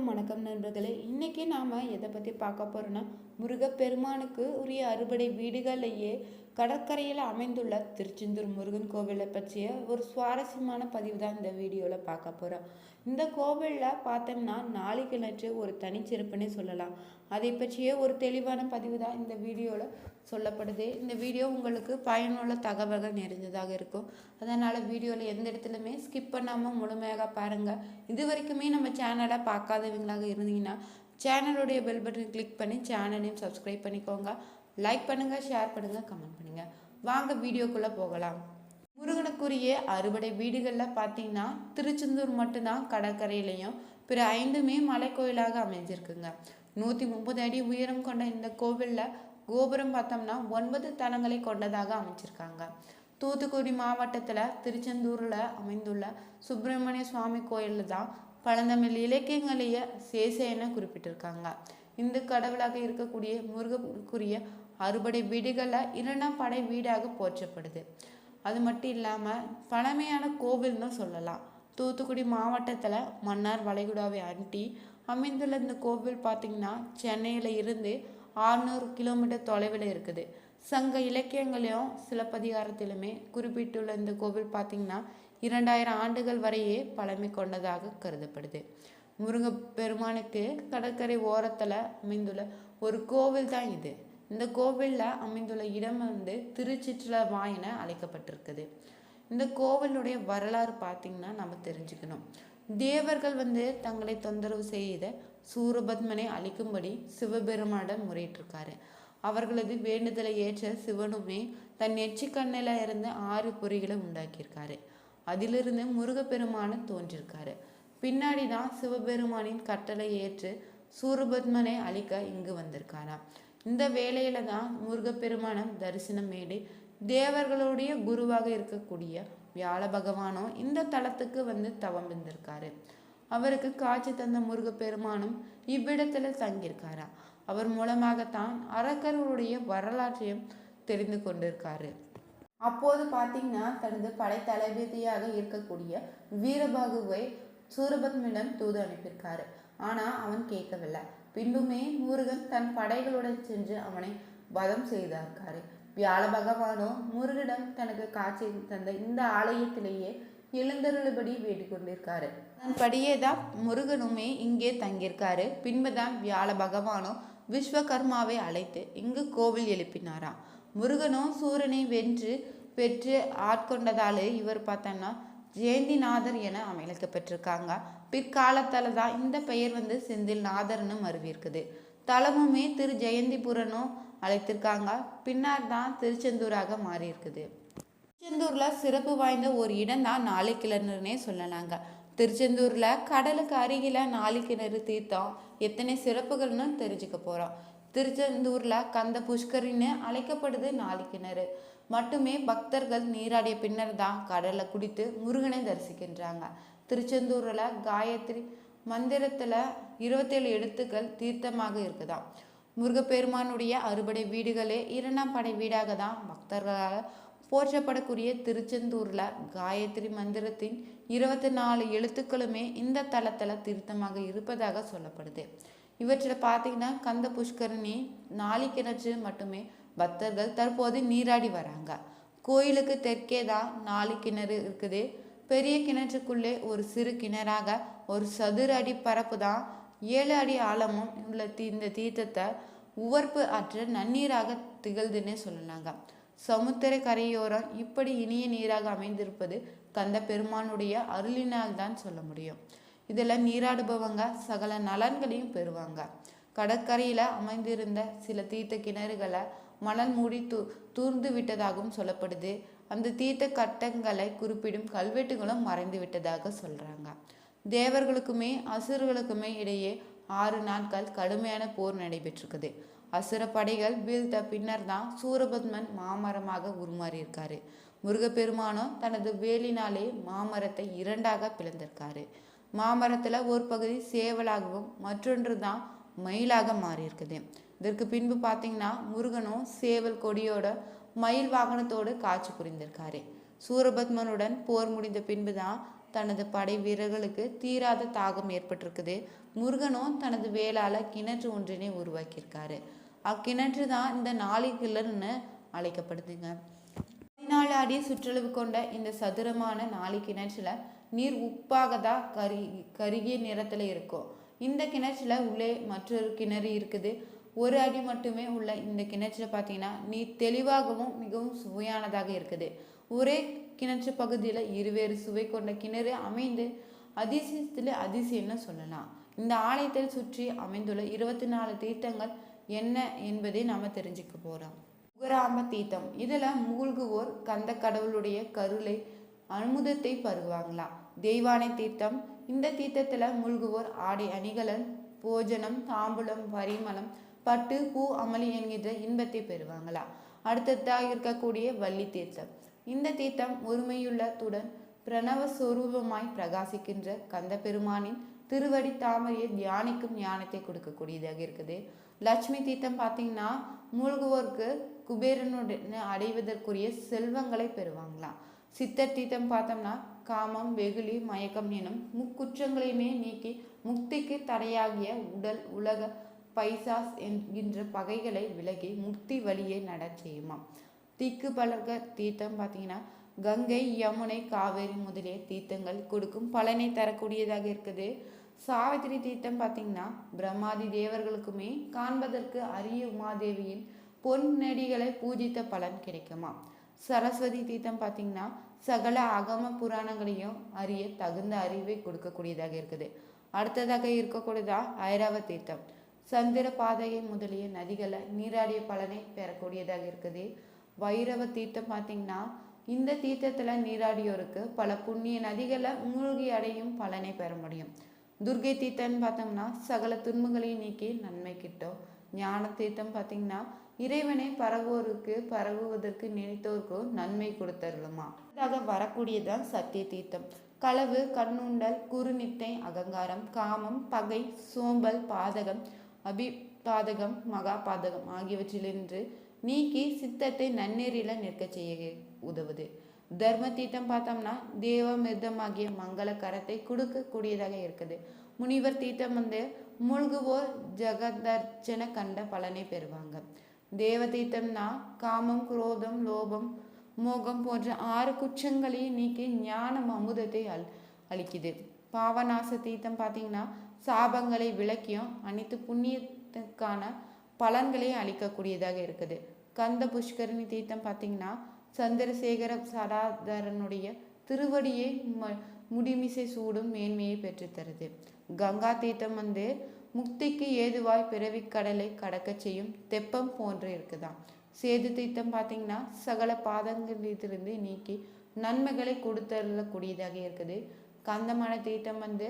அனைவருக்கும் வணக்கம் நண்பர்களே. இன்னைக்கு நாம் எதை பற்றி பார்க்க போகிறோன்னா முருகப்பெருமானுக்கு உரிய அறுபடை வீடுகளையே கடற்கரையில் அமைந்துள்ள திருச்செந்தூர் முருகன் கோவிலை பற்றிய ஒரு சுவாரஸ்யமான பதிவு தான் இந்த வீடியோவில் பார்க்க போகிறோம் இந்த கோவிலில் பார்த்தோம்னா நாளை கிணற்று ஒரு தனிச்சிறப்புனே சொல்லலாம். அதை பற்றிய ஒரு தெளிவான பதிவு தான் இந்த வீடியோவில் சொல்லப்படுது. இந்த வீடியோ உங்களுக்கு பயனுள்ள தகவல்கள் நிறைந்ததாக இருக்கும். அதனால் வீடியோவில் எந்த இடத்துலையுமே ஸ்கிப் பண்ணாமல் முழுமையாக பாருங்கள் இது வரைக்குமே நம்ம சேனலை பார்க்காதவங்களாக இருந்தீங்கன்னா சேனலுடைய பெல் பட்டன் கிளிக் பண்ணி சேனலையும் சப்ஸ்கிரைப் பண்ணிக்கோங்க. லைக் பண்ணுங்கள் ஷேர் பண்ணுங்கள் கமெண்ட் பண்ணுங்கள் வாங்க வீடியோக்குள்ளே போகலாம். முருகனுக்குரிய அறுவடை வீடுகளில் பார்த்தீங்கன்னா திருச்செந்தூர் மட்டும்தான் கடற்கரையிலையும் பிற ஐந்துமே மலை கோயிலாக அமைஞ்சிருக்குங்க. நூற்றி முப்பது அடி உயரம் கொண்ட இந்த கோவிலில் கோபுரம் பார்த்தோம்னா ஒன்பது தலங்களை கொண்டதாக அமைச்சிருக்காங்க. தூத்துக்குடி மாவட்டத்தில் திருச்செந்தூரில் அமைந்துள்ள சுப்பிரமணிய சுவாமி கோயிலில் தான் பழந்தமிழ் இலக்கியங்களையே சேசேன குறிப்பிட்டிருக்காங்க. இந்து கடவுளாக இருக்கக்கூடிய முருகனுக்குரிய அறுபடை வீடுகளில் இரண்டாம் படை வீடாக போற்றப்படுது. அது மட்டும் இல்லாமல் பழமையான கோவில்னு சொல்லலாம். தூத்துக்குடி மாவட்டத்தில் மன்னார் வளைகுடாவை அண்டி அமைந்துள்ள இந்த கோவில் பார்த்திங்கன்னா சென்னையில் இருந்து ஆறுநூறு கிலோமீட்டர் தொலைவில் இருக்குது. சங்க இலக்கியங்களையும் சிலப்பதிகாரத்திலுமே குறிப்பிட்டுள்ள இந்த கோவில் பார்த்திங்கன்னா இரண்டாயிரம் ஆண்டுகள் வரையே பழமை கொண்டதாக கருதப்படுது. முருகப்பெருமானுக்கு கடற்கரை ஓரத்தில் அமைந்துள்ள ஒரு கோவில் தான் இது. இந்த கோவிலில் அமைந்துள்ள இடம் வந்து திருச்சிற்றலவா என அழைக்கப்பட்டிருக்குது. இந்த கோவிலுடைய வரலாறு பார்த்திங்கன்னா நம்ம தெரிஞ்சுக்கணும். தேவர்கள் வந்து தங்களை தொந்தரவு செய்த சூரபத்மனை அழிக்கும்படி சிவபெருமானிடம் முறையிட்டிருக்காரு. அவர்களது வேண்டுதலை ஏற்ற சிவனுமே தன் நெற்றிக்கண்ணில் இருந்து ஆறு பொறிகளை உண்டாக்கியிருக்காரு. அதிலிருந்து முருகப்பெருமானு தோன்றிருக்காரு. பின்னாடி தான் சிவபெருமானின் கட்டளை ஏற்று சூரபத்மனை அழிக்க இங்கு வந்திருக்காராம். இந்த வேலையில தான் முருகப்பெருமானம் தரிசனம் மேடு தேவர்களுடைய குருவாக இருக்கக்கூடிய வியாழ பகவானோ இந்த தலத்துக்கு வந்து தவம் இருந்திருக்காரு அவருக்கு காட்சி தந்த முருகப்பெருமானும் இவ்விடத்துல தங்கியிருக்காரா. அவர் மூலமாகத்தான் அரக்கர்களுடைய வரலாற்றையும் தெரிந்து கொண்டிருக்காரு. அப்போது பார்த்தீங்கன்னா தனது படை தளபதியாக இருக்கக்கூடிய வீரபாகுவை சூரபத்மிடம் தூது அனுப்பியிருக்காரு. ஆனால் அவன் கேட்கவில்லை. பின்புமே முருகன் தன் படைகளுடன் சென்று அவனை வதம் செய்தார்க்காரு வியாழ பகவானோ முருகனிடம் தனக்கு காட்சி தந்த இந்த ஆலயத்திலேயே எழுந்தருளபடி வேண்டிக் கொண்டிருக்காரு அதன்படியே தான் முருகனுமே இங்கே தங்கியிருக்காரு. பின்புதான் வியாழ பகவானோ விஸ்வகர்மாவை அழைத்து இங்கு கோவில் எழுப்பினாராம். முருகனோ சூரனை வென்று பெற்று ஆட்கொண்டதாலே இவர் பார்த்தோம்னா ஜெயந்திநாதர் என அமைக்கப்பட்டிருக்காங்க. பிற்காலத்தில் தான் இந்த பெயர் வந்து செந்தில் நாதர்னு மருவிருக்குது தலமுமே திரு ஜெயந்திபுரனும் அழைத்திருக்காங்க. பின்னர் தான் திருச்செந்தூராக மாறி இருக்குது திருச்செந்தூரில் சிறப்பு வாய்ந்த ஒரு இடம் தான் நாளை சொல்லலாங்க. திருச்செந்தூரில் கடலுக்கு அருகில் நாளை கிணறு தீர்த்தம் எத்தனை சிறப்புகள்னு தெரிஞ்சுக்க போகிறோம் திருச்செந்தூரில் கந்த புஷ்கரின்னு அழைக்கப்படுது நாளை கிணறு மட்டுமே பக்தர்கள் நீராடிய பின்னர் தான் கடலை குடித்து முருகனை தரிசிக்கின்றாங்க. திருச்செந்தூரில் காயத்ரி மந்திரத்தில் இருபத்தேழு எழுத்துக்கள் தீர்த்தமாக இருக்குதாம். முருகப்பெருமானுடைய அறுபடை வீடுகளே இரண்டாம் படை வீடாக தான் பக்தர்களால் போற்றப்படக்கூடிய திருச்செந்தூரில் காயத்ரி மந்திரத்தின் இருபத்தி நாலு எழுத்துக்களுமே இந்த தளத்தில் திருத்தமாக இருப்பதாக சொல்லப்படுது. இவற்றில் பார்த்தீங்கன்னா கந்த புஷ்கரணி நாளி கிணற்று மட்டுமே பக்தர்கள் தற்போது நீராடி வராங்க. கோயிலுக்கு தெற்கே தான் நாலு கிணறு இருக்குது. பெரிய கிணற்றுக்குள்ளே ஒரு சிறு கிணறாக ஒரு சதுர அடி பரப்பு தான் ஏழு அடி ஆழமும் உள்ள தீ இந்த தீர்த்தத்தை உவர்ப்பு அற்ற நன்னீராக திகழ்துன்னே சொல்லலாங்க. சமுத்திர கரையோரம் இப்படி இனிய நீராக அமைந்திருப்பது கந்த பெருமானுடைய அருளினால் தான் சொல்ல முடியும். இதில் நீராடுபவங்க சகல நலன்களையும் பெறுவாங்க. கடற்கரையில் அமைந்திருந்த சில தீர்த்த கிணறுகளை மணல் மூடி தூ தூர்ந்து விட்டதாகவும் சொல்லப்படுது. அந்த தீர்த்த கட்டங்களை குறிப்பிடும் கல்வெட்டுகளும் மறைந்து விட்டதாக சொல்கிறாங்க தேவர்களுக்குமே அசுரர்களுக்குமே இடையே ஆறு நாட்கள் கடுமையான போர் நடைபெற்றிருக்குது. அசுர படைகள் வீழ்த்த பின்னர் தான் சூரபத்மன் மாமரமாக உருமாறியிருக்காரு. முருகப்பெருமானோ தனது வேலினாலே மாமரத்தை இரண்டாக பிளந்திருக்காரு. மாமரத்தில் ஒரு பகுதி சேவலாகவும் மற்றொன்று தான் மயிலாக மாறியிருக்குது. இதற்கு பின்பு பார்த்தீங்கன்னா முருகனும் சேவல் கொடியோட மயில் வாகனத்தோடு காட்சி புரிந்திருக்காரு. சூரபத்மனுடன் போர் முடிந்த பின்பு தான் தனது படை வீரர்களுக்கு தீராத தாகம் ஏற்பட்டிருக்குது. முருகனும் தனது வேளால கிணற்று ஒன்றினை உருவாக்கியிருக்காரு. அக்கிணற்று தான் இந்த நாளிகிணறுன்னு அழைக்கப்படுதுங்க. பதினாலு அடி சுற்றளவு கொண்ட இந்த சதுரமான நாளை கிணற்றுல நீர் உப்பாக தான் கரி கருகிய நிறத்துல இருக்கும். இந்த கிணற்றுல உள்ளே மற்றொரு கிணறு இருக்குது. ஒரு அடி மட்டுமே உள்ள இந்த கிணற்றில் பார்த்தீங்கன்னா நீர் தெளிவாகவும் மிகவும் சுவையானதாக இருக்குது. ஒரே கிணற்று பகுதியில் இருவேறு சுவை கொண்ட கிணறு அமைந்து அதிசயத்தில் அதிசயம்னு சொல்லலாம். இந்த ஆலயத்தில் சுற்றி அமைந்துள்ள இருபத்தி நாலு தீர்த்தங்கள் என்ன என்பதை நாம் தெரிஞ்சுக்க போகிறோம் முகராம தீர்த்தம். இதில் மூழ்குவோர் கந்த கடவுளுடைய கருளை அனுமுதத்தை பருகுவாங்களாம் தெய்வானை தீர்த்தம். இந்த தீர்த்தத்தில் மூழ்குவோர் ஆடை அணிகலன் போஜனம் தாம்பூலம் பரிமளம் பட்டு பூ அமளி என்கின்ற இன்பத்தை பெறுவாங்களா? அடுத்ததாக இருக்கக்கூடிய வள்ளி தீர்த்தம். இந்த தீர்த்தம் ஒருமையுள்ளத்துடன் பிரணவ சொரூபமாய் பிரகாசிக்கின்ற கந்த பெருமானின் திருவடி தாமரையை தியானிக்கும் ஞானத்தை கொடுக்கக்கூடியதாக இருக்குது. லட்சுமி தீர்த்தம் பார்த்தீங்கன்னா மூழ்குவோருக்கு குபேரனுடன் அடைவதற்குரிய செல்வங்களை பெறுவாங்களாம் சித்தர் தீர்த்தம் பார்த்தோம்னா காமம் வெகுளி மயக்கம் எனும் முக்குற்றங்களையுமே நீக்கி முக்திக்கு தடையாகிய உடல் உலக பைசாஸ் என்கின்ற பகைகளை விலகி முக்தி வழியை நட செய்யுமாம் திக்கு பழக தீர்த்தம் பார்த்தீங்கன்னா கங்கை யமுனை காவேரி முதலிய தீர்த்தங்கள் கொடுக்கும் பலனை தரக்கூடியதாக இருக்குது. சாவித்திரி தீர்த்தம் பார்த்தீங்கன்னா பிரம்மாதி தேவர்களுக்குமே காண்பதற்கு அரிய உமாதேவியின் பொன் நெடிகளை பூஜித்த பலன் கிடைக்குமா? சரஸ்வதி தீர்த்தம் பார்த்தீங்கன்னா சகல அகம புராணங்களையும் அறிய தகுந்த அறிவை கொடுக்கக்கூடியதாக இருக்குது. அடுத்ததாக இருக்கக்கூடியதா ஐராவ தீர்த்தம். சந்திர பாதையை முதலிய நதிகளை நீராடிய பலனை பெறக்கூடியதாக இருக்குது. வைரவ தீர்த்தம் பார்த்தீங்கன்னா இந்த தீர்த்தத்தில் நீராடியோருக்கு பல புண்ணிய நதிகளை மூழ்கி அடையும் பலனை பெற முடியும். துர்கை தீர்த்தம்னு பார்த்தோம்னா சகல துன்பங்களையும் நீக்கி நன்மை கிட்டும். ஞான தீர்த்தம் பார்த்தீங்கன்னா இறைவனை பரவுவோருக்கு பரவுவதற்கு நினைத்தோருக்கும் நன்மை கொடுத்தருளுமா. இதாக வரக்கூடியதான் சத்திய தீர்த்தம். களவு கண்ணுண்டல் குறுநித்தை அகங்காரம் காமம் பகை சோம்பல் பாதகம் அபிபாதகம் மகா பாதகம் ஆகியவற்றிலிருந்து நீக்கி சித்தத்தை நன்னெறியில நிற்க செய்ய உதவுது. தர்ம தீர்த்தம் பார்த்தோம்னா தேவமிர்தமாகிய மங்கள கரத்தை கொடுக்கக்கூடியதாக இருக்குது. முனிவர் தீர்த்தம் வந்து மூழ்குவோர் ஜெகதர்ச்சன கண்ட பலனை பெறுவாங்க. தேவ தீர்த்தம்னா காமம் குரோதம் லோபம் மோகம் போன்ற ஆறு குற்றங்களையும் நீக்கி ஞானம் அமுதத்தை அல் அளிக்குது. பாவநாச தீர்த்தம் பார்த்தீங்கன்னா சாபங்களை விளக்கியும் அனைத்து புண்ணியத்துக்கான பலன்களையும் அளிக்கக்கூடியதாக இருக்குது. கந்த புஷ்கரணி தீர்த்தம் பார்த்தீங்கன்னா சந்திரசேகர சடாதரனுடைய திருவடியை ம முடிமிசை சூடும் மேன்மையை பெற்றுத்தருது. கங்கா தீர்த்தம் வந்து முக்திக்கு ஏதுவாய் பிறவி கடலை கடக்க செய்யும் தெப்பம் போன்று இருக்குதான் சேது தீர்த்தம் பார்த்தீங்கன்னா சகல பாதங்களிலிருந்து நீக்கி நன்மைகளை கொடுத்தரக்கூடியதாக இருக்குது. கந்தமான தீர்த்தம் வந்து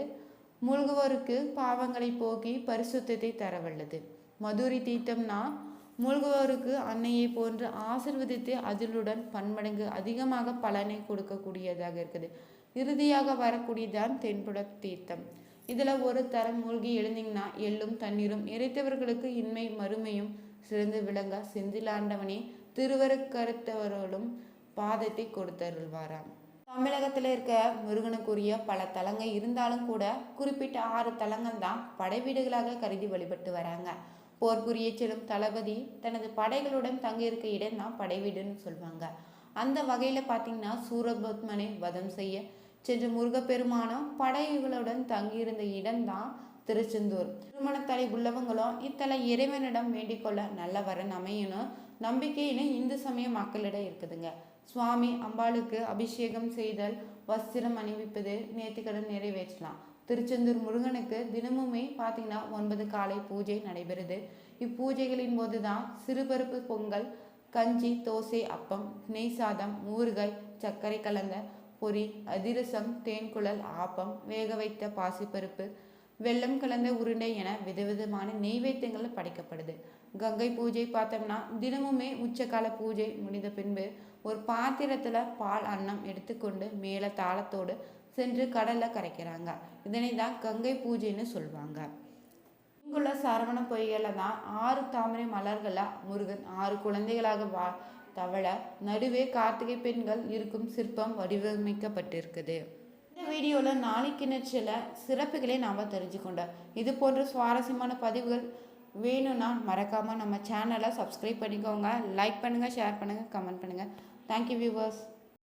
மூழ்குவோருக்கு பாவங்களை போக்கி பரிசுத்தத்தை தரவல்லது. மதுரை தீர்த்தம்னா மூழ்குவோருக்கு அன்னையை போன்று ஆசிர்வதித்து அதிலுடன் பன்மடங்கு அதிகமாக பலனை கொடுக்கக்கூடியதாக இருக்குது. இறுதியாக வரக்கூடியதான் தென்புட தீர்த்தம். இதில் ஒரு தரம் மூழ்கி எழுந்தீங்கன்னா எள்ளும் தண்ணீரும் இறைத்தவர்களுக்கு இன்மை மறுமையும் சிறந்து விளங்க செந்திலாண்டவனே திருவருக்கருத்தவர்களும் பாதத்தை கொடுத்தருள்வாராம். தமிழகத்தில் இருக்க முருகனுக்குரிய பல தலங்கள் இருந்தாலும் கூட குறிப்பிட்ட ஆறு தலங்கள் தான் படைவீடுகளாக கருதி வழிபட்டு வராங்க. போர் புரிய செல்லும் தளபதி தனது படைகளுடன் தங்கியிருக்க இடம் தான் படைவீடுன்னு சொல்லுவாங்க. அந்த வகையில் பார்த்தீங்கன்னா சூரபத்மனை வதம் செய்ய சென்ற முருகப்பெருமானம் படைகளுடன் தங்கியிருந்த இடம்தான் திருச்செந்தூர். திருமணத்தலை உள்ளவங்களும் இத்தலை இறைவனிடம் வேண்டிக்கொள்ள நல்ல வரன் அமையணும் நம்பிக்கைன்னு இந்து சமய மக்களிடம் இருக்குதுங்க. சுவாமி அம்பாளுக்கு அபிஷேகம் செய்தல் வஸ்திரம் அணிவிப்பது நேர்த்திக்கடன் நிறைவேற்றலாம். திருச்செந்தூர் முருகனுக்கு தினமுமே பார்த்தீங்கன்னா ஒன்பது காலை பூஜை நடைபெறுது. இப்பூஜைகளின் போது தான் சிறுபருப்பு பொங்கல் கஞ்சி தோசை அப்பம் நெய் சாதம் ஊறுகாய் சர்க்கரை கலந்த பொரி அதிரசம் தேன்குழல் ஆப்பம் வேக வைத்த பாசிப்பருப்பு வெள்ளம் கலந்த உருண்டை என விதவிதமான நெய்வேத்தியங்கள் படைக்கப்படுது. கங்கை பூஜை பார்த்தோம்னா தினமுமே உச்சகால பூஜை முடிந்த பின்பு ஒரு பாத்திரத்தில் பால் அன்னம் எடுத்துக்கொண்டு மேலே தாளத்தோடு சென்று கடலில் கரைக்கிறாங்க. இதனை தான் கங்கை பூஜைன்னு சொல்லுவாங்க இங்குள்ள சரவண பொய்களை தான் ஆறு தாமரை மலர்களாக முருகன் ஆறு குழந்தைகளாக வா தவழ நடுவே கார்த்திகை பெண்கள் இருக்கும் சிற்பம் வடிவமைக்கப்பட்டிருக்குது. வீடியோவில் நாளைக்கு சில சிறப்புகளை நாம் தெரிஞ்சுக்கொண்டோம். இது போன்ற சுவாரஸ்யமான பதிவுகள் வேணும்னா மறக்காமல் நம்ம சேனலை சப்ஸ்கிரைப் பண்ணிக்கோங்க. லைக் பண்ணுங்கள் ஷேர் பண்ணுங்கள் கமெண்ட் பண்ணுங்கள் தேங்க்யூ வியூவர்ஸ்